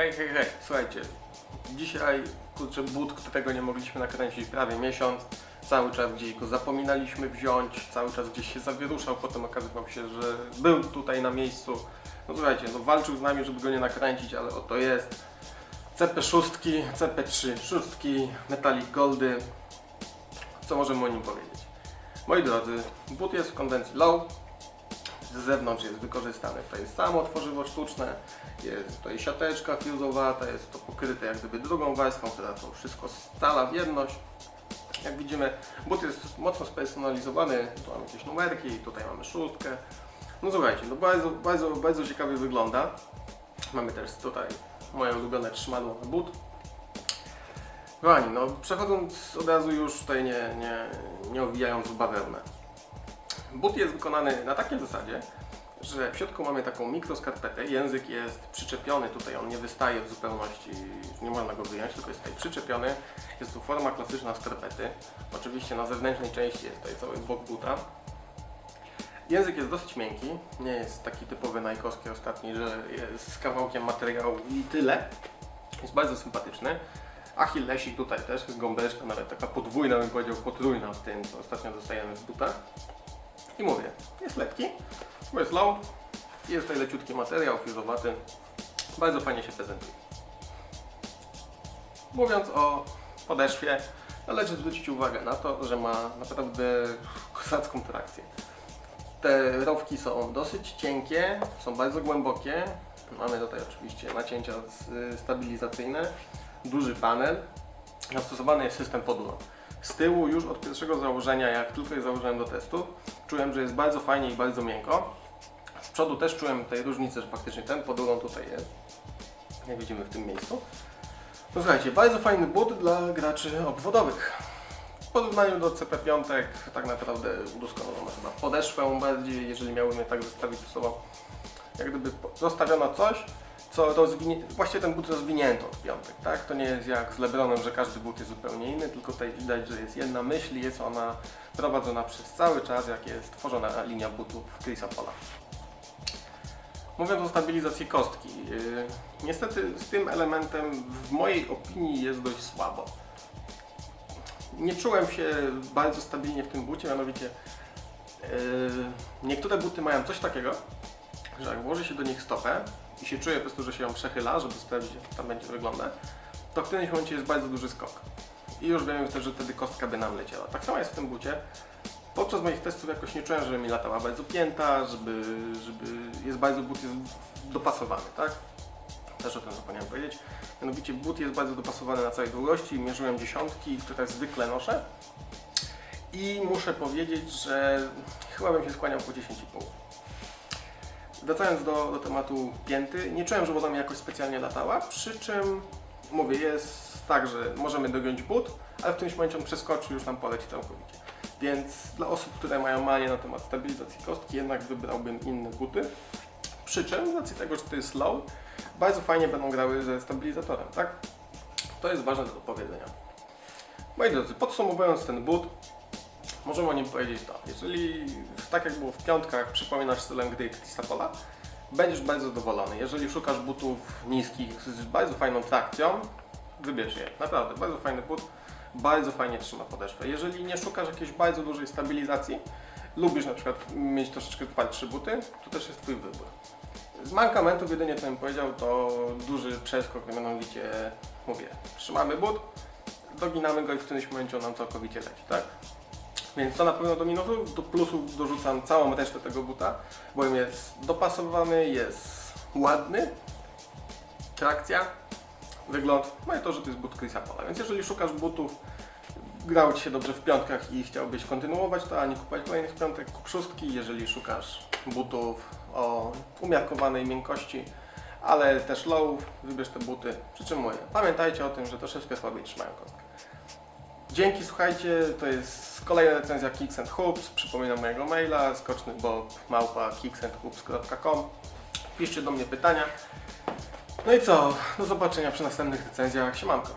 Hej, hej, hej, słuchajcie. Dzisiaj, kurczę, but, którego nie mogliśmy nakręcić prawie miesiąc. Cały czas gdzieś go zapominaliśmy wziąć, cały czas gdzieś się zawieruszał, potem okazywał się, że był tutaj na miejscu. No słuchajcie, no walczył z nami, żeby go nie nakręcić, ale oto jest. CP6, CP3 szóstki, Metallic Goldy. Co możemy o nim powiedzieć? Moi drodzy, but jest w kondencji low, z zewnątrz jest wykorzystane tutaj samo tworzywo sztuczne, jest tutaj siateczka fuzowata, jest to pokryte jak gdyby drugą warstwą, która to wszystko scala w jedność. Jak widzimy, but jest mocno spersonalizowany, tu mamy jakieś numerki, tutaj mamy szóstkę. No słuchajcie, no bardzo, bardzo, bardzo ciekawie wygląda. Mamy też tutaj moje ulubione trzymadło na but. Kochani, no przechodząc od razu już tutaj nie, nie, nie owijając w bawełnę. But jest wykonany na takiej zasadzie, że w środku mamy taką mikroskarpetę, język jest przyczepiony, tutaj on nie wystaje w zupełności, nie można go wyjąć, tylko jest tutaj przyczepiony. Jest tu forma klasyczna skarpety. Oczywiście na zewnętrznej części jest tutaj cały bok buta. Język jest dosyć miękki, nie jest taki typowy najkowski ostatni, że jest z kawałkiem materiału i tyle. Jest bardzo sympatyczny. Achillesik tutaj też gąbeczka, nawet taka podwójna, bym powiedział potrójna w tym, co ostatnio dostajemy w butach. I mówię, jest lekki, bo jest low, jest tutaj leciutki materiał fuzowaty, bardzo fajnie się prezentuje. Mówiąc o podeszwie, należy zwrócić uwagę na to, że ma naprawdę kozacką trakcję. Te rowki są dosyć cienkie, są bardzo głębokie. Mamy tutaj oczywiście nacięcia stabilizacyjne, duży panel. Zastosowany jest system podłon. Z tyłu już od pierwszego założenia, jak tylko je założyłem do testu, czułem, że jest bardzo fajnie i bardzo miękko. Z przodu też czułem tej różnicy, że faktycznie ten podłon tutaj jest, jak widzimy w tym miejscu. No słuchajcie, bardzo fajny but dla graczy obwodowych. W porównaniu do CP5 tak naprawdę udoskonalono chyba podeszwę bardziej, jeżeli miałbym je tak zestawić ze sobą. Jak gdyby zostawiono coś, co rozwinie... Właściwie ten but rozwinięto od piątek, tak? To nie jest jak z Lebronem, że każdy but jest zupełnie inny, tylko tutaj widać, że jest jedna myśl i jest ona prowadzona przez cały czas, jak jest tworzona linia butów Chrisa Pola. Mówiąc o stabilizacji kostki, yy, niestety z tym elementem w mojej opinii jest dość słabo. Nie czułem się bardzo stabilnie w tym bucie, mianowicie yy, niektóre buty mają coś takiego, że jak włoży się do nich stopę i się czuje po prostu, że się ją przechyla, żeby sprawdzić jak tam będzie wyglądać, to w którymś momencie jest bardzo duży skok. I już wiemy też, że wtedy kostka by nam leciała. Tak samo jest w tym bucie. Podczas moich testów jakoś nie czułem, żeby mi latała bardzo pięta, żeby, żeby jest bardzo but jest dopasowany, tak? Też o tym zapomniałem powiedzieć. Mianowicie but jest bardzo dopasowany na całej długości. Mierzyłem dziesiątki, które zwykle noszę. I muszę powiedzieć, że chyba bym się skłaniał po 10,5. Wracając do, do tematu pięty, nie czułem, że woda mi jakoś specjalnie latała, przy czym mówię, jest tak, że możemy dogiąć but, ale w którymś momencie on przeskoczy już nam poleci całkowicie. Więc dla osób, które mają manie na temat stabilizacji kostki, jednak wybrałbym inne buty. Przy czym, z racji tego, że to jest low, bardzo fajnie będą grały ze stabilizatorem, tak? To jest ważne do powiedzenia. Moi drodzy, podsumowując ten but, możemy o nim powiedzieć to. Jeżeli, tak jak było w piątkach, przypominasz stylem gry Chrisa Pola, będziesz bardzo zadowolony. Jeżeli szukasz butów niskich z bardzo fajną trakcją, wybierz je. Naprawdę, bardzo fajny but, bardzo fajnie trzyma podeszwę. Jeżeli nie szukasz jakiejś bardzo dużej stabilizacji, lubisz na przykład mieć troszeczkę twardsze buty, to też jest Twój wybór. Z mankamentów jedynie co bym powiedział to duży przeskok, mianowicie mówię, trzymamy but, doginamy go i w którymś momencie on nam całkowicie leci, tak? Więc to na pewno do minusów, do plusów dorzucam całą resztę tego buta, bo jest dopasowany, jest ładny, trakcja, wygląd, no i to, że to jest but Chrisa Pola. Więc jeżeli szukasz butów, grało Ci się dobrze w piątkach i chciałbyś kontynuować to, a nie kupować kolejnych piątek, kup szóstki. Jeżeli szukasz butów o umiarkowanej miękkości, ale też low, wybierz te buty. Przy czym mówię, pamiętajcie o tym, że troszeczkę słabiej trzymają kostkę. Dzięki, słuchajcie, to jest kolejna recenzja Kicks and Hoops. Przypominam mojego maila, skoczny bob małpa kicksandhoops.com. Piszcie do mnie pytania. No i co? Do zobaczenia przy następnych recenzjach. Siemanko.